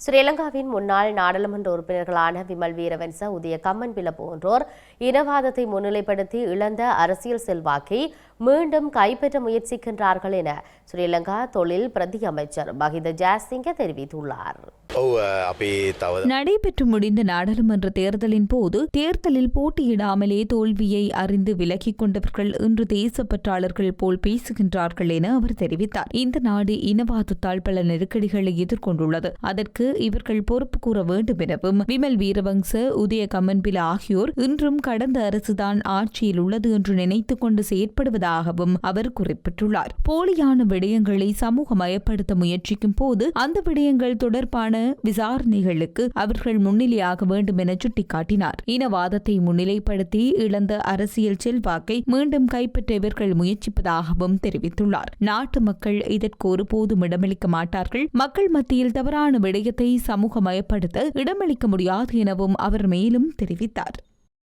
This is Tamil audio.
ஸ்ரீலங்காவின் முன்னாள் நாடாளுமன்ற உறுப்பினர்களான விமல் வீரவன்ச உதய கம்மன் பில போன்றோர் இனவாதத்தை முன்னிலைப்படுத்தி இழந்த அரசியல் செல்வாக்கை மீண்டும் கைப்பற்ற முயற்சிக்கின்றார்கள் என ஸ்ரீலங்கா தொழில் பிரதி அமைச்சர் மஹித ஜாசிங்க தெரிவித்துள்ளார். நடைபெற்று முடிந்த நாடாளுமன்ற தேர்தலின் போது தேர்தலில் போட்டியிடாமலே தோல்வியை அறிந்து விலகிக் கொண்டவர்கள் இன்று தேசப்பற்றாளர்கள் போல் பேசுகின்றார்கள் என அவர் தெரிவித்தார். இந்த நாடு இனவாதத்தால் பல நெருக்கடிகளை எதிர்கொண்டுள்ளது. அதற்கு இவர்கள் பொறுப்பு கூற வேண்டும் எனவும் விமல் வீரவங்ச உதய கமன்பில ஆகியோர் இன்றும் கடந்த அரசுதான் ஆட்சியில் உள்ளது என்று நினைத்துக் கொண்டு செயற்படுவதாகவும் அவர் குறிப்பிட்டுள்ளார். போலியான விடயங்களை சமூகமயப்படுத்த முயற்சிக்கும் போது அந்த விடயங்கள் தொடர்பான விசாரணைகளுக்கு அவர்கள் முன்னிலையாக வேண்டும் என சுட்டிக்காட்டினார். இனவாதத்தை முன்னிலைப்படுத்தி இழந்த அரசியல் செல்வாக்கை மீண்டும் கைப்பற்ற இவர்கள் முயற்சிப்பதாகவும் தெரிவித்துள்ளார். நாட்டு மக்கள் இதற்கு ஒருபோதும் இடமளிக்க மாட்டார்கள். மக்கள் மத்தியில் தவறான விடயத்தை சமூகமயப்படுத்த இடமளிக்க முடியாது எனவும் அவர் மேலும் தெரிவித்தார்.